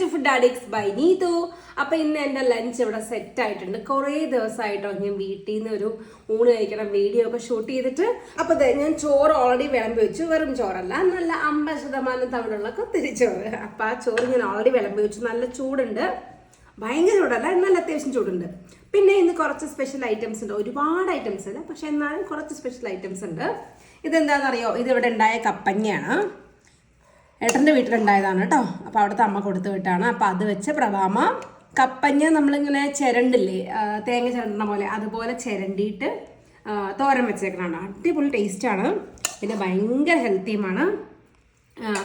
To food addicts by Neethu അപ്പൊ ഇന്ന് എന്റെ ലഞ്ച് ഇവിടെ സെറ്റ് ആയിട്ടുണ്ട്. കുറേ ദിവസമായിട്ടോ ഞാൻ വീട്ടിൽ നിന്ന് ഒരു ഊണ് കഴിക്കണം വീഡിയോ ഒക്കെ ഷൂട്ട് ചെയ്തിട്ട്. അപ്പോൾ അതെ ഞാൻ ചോറ് ഓൾറെഡി വിളമ്പി വെച്ചു. വെറും ചോറല്ല നല്ല അമ്പത് ശതമാനം തവണയുള്ള തിരിച്ചോറ്. ചോറ് അപ്പൊ ആ ചോറ് ഞാൻ ഓൾറെഡി വിളമ്പി വെച്ചു. നല്ല ചൂടുണ്ട്. ഭയങ്കര ചൂടല്ല നല്ല അത്യാവശ്യം ചൂടുണ്ട്. പിന്നെ ഇന്ന് കുറച്ച് സ്പെഷ്യൽ ഐറ്റംസ് ഉണ്ട്. ഒരുപാട് ഐറ്റംസ് ഇല്ല പക്ഷെ എന്നാലും കുറച്ച് സ്പെഷ്യൽ ഐറ്റംസ് ഉണ്ട്. ഇതെന്താണെന്നറിയോ? ഇതിവിടെ ഉണ്ടായ കപ്പങ്ങയാണ്. ഏട്ടന്റെ വീട്ടിലുണ്ടായതാണ് കേട്ടോ. അപ്പോൾ അവിടുത്തെ അമ്മ കൊടുത്തു വിട്ടാണ്. അപ്പോൾ അത് വെച്ച് പ്രഭാമ കപ്പഞ്ഞ നമ്മളിങ്ങനെ ചിരണ്ടില്ലേ തേങ്ങ ചിരണ്ടണ പോലെ അതുപോലെ ചിരണ്ടിയിട്ട് തോരൻ വെച്ചേക്കണാണ് അടിപൊളി ടേസ്റ്റാണ് പിന്നെ ഭയങ്കര ഹെൽത്തിയുമാണ്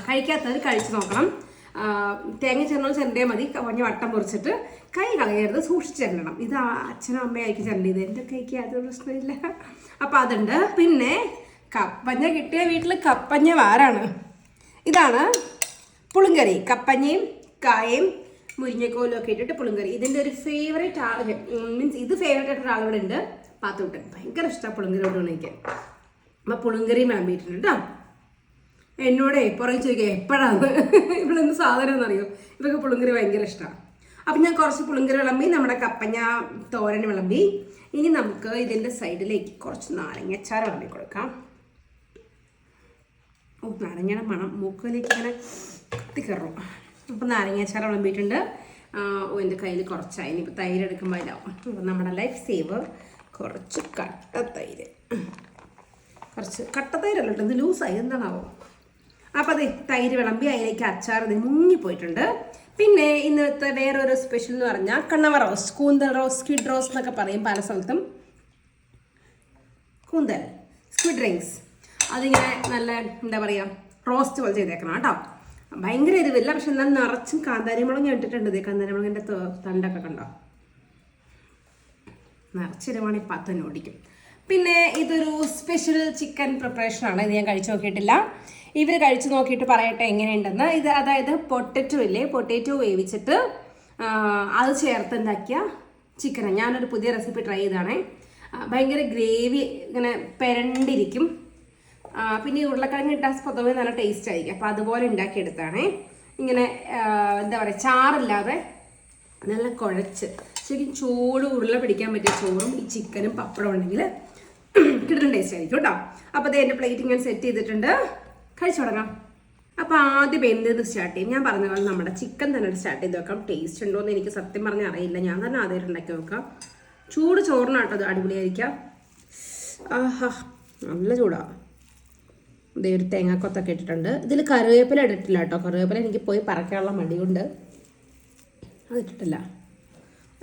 കഴിക്കാത്തവർ കഴിച്ച് നോക്കണം. തേങ്ങ ചിരണ്ടോ ചിരണ്ടിയാൽ മതി. കവഞ്ഞ വട്ടം പൊറിച്ചിട്ട് കൈ കളയരുത് സൂക്ഷിച്ച് ചിരണ്ടണം. ഇത് അച്ഛനും അമ്മയായിരിക്കും ചിരണ്ടിയത്. എന്റെ കൈക്ക് യാതൊരു പ്രശ്നമില്ല അപ്പോൾ അതുണ്ട്. പിന്നെ കപ്പഞ്ഞ കിട്ടിയ വീട്ടിൽ കപ്പഞ്ഞ വാരാണ്. ഇതാണ് പുളിങ്കറി. കപ്പഞ്ഞയും കായയും മുരിങ്ങക്കോലും ഒക്കെ ഇട്ടിട്ട് പുളിങ്കറി. ഇതിന്റെ ഒരു ഫേവറേറ്റ് ആൾ മീൻസ് ഇത് ഫേവറേറ്റ് ആയിട്ടുള്ള ആളിവിടെ ഉണ്ട്. പാത്തൂട്ടൻ. ഭയങ്കര ഇഷ്ടമാണ് പുളിങ്കറി കൊണ്ട് കഴിക്കാൻ അപ്പം പുളിങ്കറിയും വേണ്ടിയിട്ടുണ്ട് കേട്ടോ എന്നോടേ പുറകെ ചോദിക്കുക എപ്പോഴാണ് ഇവിടെ എന്ത് സാധനം എന്നറിയോ ഇവർക്ക് പുളിങ്കറി ഭയങ്കര ഇഷ്ടമാണ് അപ്പം ഞാൻ കുറച്ച് പുളിങ്കറി വിളമ്പി നമ്മുടെ കപ്പഞ്ഞ തോരൻ വിളമ്പി. ഇനി നമുക്ക് ഇതിന്റെ സൈഡിലേക്ക് കുറച്ച് നാരങ്ങച്ചാറ് വിളമ്പി കൊടുക്കാം നാരങ്ങയുടെ മണം മൂക്കിലേക്ക് ഇങ്ങനെ കത്തിക്കറും അപ്പം നാരങ്ങാച്ചാറ് വിളമ്പിയിട്ടുണ്ട്. എന്റെ കയ്യിൽ കുറച്ചായി. ഇനി ഇനിയിപ്പോൾ തൈര് എടുക്കുമ്പോൾ ഇതാവും. അപ്പം നമ്മുടെ ലൈഫ് സേവ് കുറച്ച് കട്ട തൈര് കുറച്ച് കട്ട തൈരല്ല കേട്ടോ ഇത് ലൂസായി. എന്താണാവോ? അപ്പം അതെ തൈര് വിളമ്പി അതിലേക്ക് അച്ചാർ ഇത് മുങ്ങിപ്പോയിട്ടുണ്ട്. പിന്നെ ഇന്നത്തെ വേറൊരു സ്പെഷ്യൽ എന്ന് പറഞ്ഞാൽ കണ്ണവ റോസ് കൂന്തൽ റോസ് സ്ക്വിഡ് റോസ് എന്നൊക്കെ പറയും പല സ്ഥലത്തും. കൂന്തൽ സ്ക്വിഡ് റിങ്സ് അതിങ്ങനെ നല്ല എന്താ പറയുക റോസ്റ്റ് പോലെ ചെയ്തേക്കണം കേട്ടോ. ഭയങ്കര എരിവില്ല പക്ഷെ എന്നാൽ നിറച്ചും കാന്താരിമുളക് ഞാൻ ഇട്ടിട്ടുണ്ട് ഇതേ കാന്താരിമുളകിന്റെ തണ്ടൊക്കെ കണ്ടോ? നിറച്ചിരുവാണെങ്കിൽ പത്തന്നെ ഓടിക്കും. പിന്നെ ഇതൊരു സ്പെഷ്യൽ ചിക്കൻ പ്രിപ്പറേഷനാണ് ഇത് ഞാൻ കഴിച്ചു നോക്കിയിട്ടില്ല. ഇവർ കഴിച്ചു നോക്കിയിട്ട് പറയട്ടെ എങ്ങനെയുണ്ടെന്ന്. ഇത് അതായത് പൊട്ടറ്റോ ഇല്ലേ? പൊട്ടറ്റോ വേവിച്ചിട്ട് അത് ചേർത്ത് ഉണ്ടാക്കിയ ചിക്കനാണ് ഞാനൊരു പുതിയ റെസിപ്പി ട്രൈ ചെയ്താണേ ഭയങ്കര ഗ്രേവി ഇങ്ങനെ പെരണ്ടിരിക്കും. പിന്നെ ഉരുളക്കിഴങ്ങ് ഇട്ടാൽ പൊതുവെ നല്ല ടേസ്റ്റ് ആയിരിക്കും. അപ്പോൾ അതുപോലെ ഉണ്ടാക്കിയെടുത്താണേ. ഇങ്ങനെ എന്താ പറയുക ചാറില്ലാതെ നല്ല കുഴച്ച്. ശരിക്കും ചൂട് ഉരുള പിടിക്കാൻ പറ്റിയ ചോറും ഈ ചിക്കനും പപ്പടം ഉണ്ടെങ്കിൽ കിട്ടുന്ന ടേസ്റ്റ് ആയിരിക്കും കേട്ടോ അപ്പോൾ അതേ എന്റെ പ്ലേറ്റ് ഇങ്ങനെ സെറ്റ് ചെയ്തിട്ടുണ്ട്. കഴിച്ചു തുടങ്ങാം. അപ്പോൾ ആദ്യം എന്തെന്ന് സ്റ്റാർട്ട് ചെയ്യും. ഞാൻ പറഞ്ഞ പോലെ നമ്മുടെ ചിക്കൻ തന്നെ സ്റ്റാർട്ട് ചെയ്ത് വെക്കാം. ടേസ്റ്റ് ഉണ്ടോ എന്ന് എനിക്ക് സത്യം പറഞ്ഞാൽ അറിയില്ല. ഞാൻ തന്നെ ആദ്യം ഉണ്ടാക്കി നോക്കാം. ചൂട് ചോറിനാട്ടോ അത് അടിപൊളിയായിരിക്കാം. ആഹാ നല്ല ചൂടാണ് ഇതേ ഒരു തേങ്ങാക്കൊത്തൊക്കെ ഇട്ടിട്ടുണ്ട്. ഇതിൽ കറിവേപ്പില ഇട്ടിട്ടില്ല കേട്ടോ. കറിവേപ്പില എനിക്ക് പോയി പറക്കാനുള്ള മടിയുണ്ട്. അത് ഇട്ടിട്ടില്ല.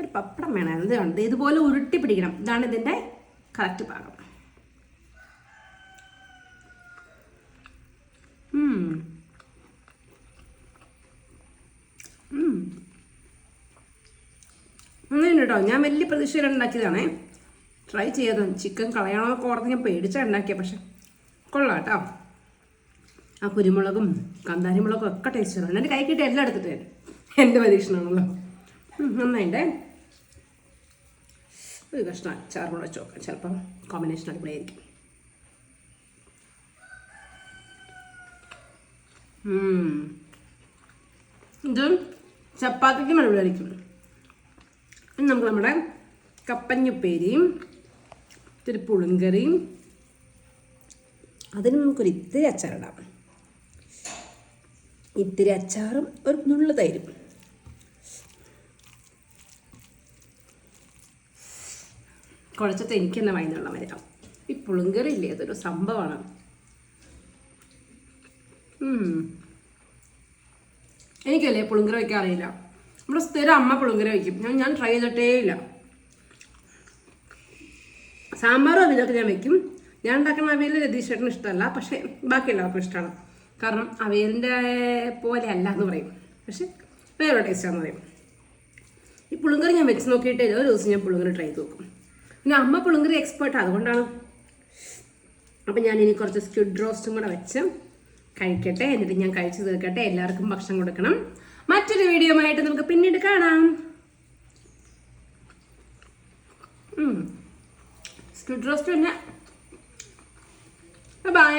ഒരു പപ്പടം വേണം എന്തുണ്ട് ഇതുപോലെ ഉരുട്ടി പിടിക്കണം. ഇതാണ് ഇതിന്റെ കറക്റ്റ് ഭാഗം. അങ്ങനെ കേട്ടോ. ഞാൻ വലിയ പ്രതീക്ഷയിൽ ഉണ്ടാക്കിയതാണേ. ട്രൈ ചെയ്തത് ചിക്കൻ കളയണമെന്നൊക്കെ ഓർത്ത് ഞാൻ പേടിച്ചാണ് ഉണ്ടാക്കിയത് പക്ഷെ കൊള്ളാം കേട്ടോ. ആ കുരുമുളകും കാന്താരിമുളകും ഒക്കെ ടേസ്റ്റ് വരണം എന്റെ കൈ കിട്ടി എല്ലാം എടുത്തിട്ട് എന്റെ പരീക്ഷണമാണല്ലോ. നന്നായിട്ടേ ഒരു കഷ്ണം അച്ചാർ കൂടെ വെച്ച് കോമ്പിനേഷൻ അടിപൊളിയായിരിക്കും. ഇത് ചപ്പാത്തിക്കും അടിപൊളിയായിരിക്കും. ഇനി നമുക്ക് നമ്മുടെ കപ്പഞ്ഞുപ്പേരിയും ഇത്തിരി പുളിങ്കറിയും അതിന് നമുക്കൊരു ഇത്തിരി അച്ചാറിടാം ഇത്തിരി അച്ചാറും ഒരു നുള്ളു തൈരും. കുഴച്ചിട്ട് എനിക്ക് തന്നെ വൈകുന്നുള്ള വരാം ഈ പുളിങ്കറി ഇല്ലേ അതൊരു സംഭവമാണ്. എനിക്കല്ലേ പുളിങ്കറി വയ്ക്കാൻ അറിയില്ല. നമ്മുടെ സ്ഥിരം അമ്മ പുളിങ്കറി വയ്ക്കും ഞാൻ ഞാൻ ട്രൈ ചെയ്തിട്ടേ ഇല്ല. സാമ്പാറും അവിയലൊക്കെ ഞാൻ വെക്കും. ഞാൻ ഉണ്ടാക്കുന്ന അവിയൽ രതീഷ് ചേട്ടന് ഇഷ്ടമല്ല പക്ഷേ ബാക്കിയുള്ളവർക്കും ഇഷ്ടമാണ് കാരണം അവയലിന്റെ പോലെ അല്ല എന്ന് പറയും. പക്ഷെ വേറെ ടേസ്റ്റാന്ന് പറയും. ഈ പുളിങ്കറി ഞാൻ വെച്ച് നോക്കിയിട്ട് ഏതോ ദിവസം ഞാൻ പുളിങ്കറി ട്രൈ ചെയ്ത് നോക്കും. പിന്നെ അമ്മ പുളിങ്കറി എക്സ്പേർട്ട് അതുകൊണ്ടാണ്. അപ്പം ഞാൻ ഇനി കുറച്ച് സ്ക്വിഡ് റോസ്റ്റും കൂടെ വെച്ച് കഴിക്കട്ടെ എന്നിട്ട് ഞാൻ കഴിച്ചു തീർക്കട്ടെ എല്ലാവർക്കും ഭക്ഷണം കൊടുക്കണം. മറ്റൊരു വീഡിയോ ആയിട്ട് നമുക്ക് പിന്നീട് കാണാം. സ്ക്വിഡ് റോസ്റ്റ് തന്നെ. ബൈ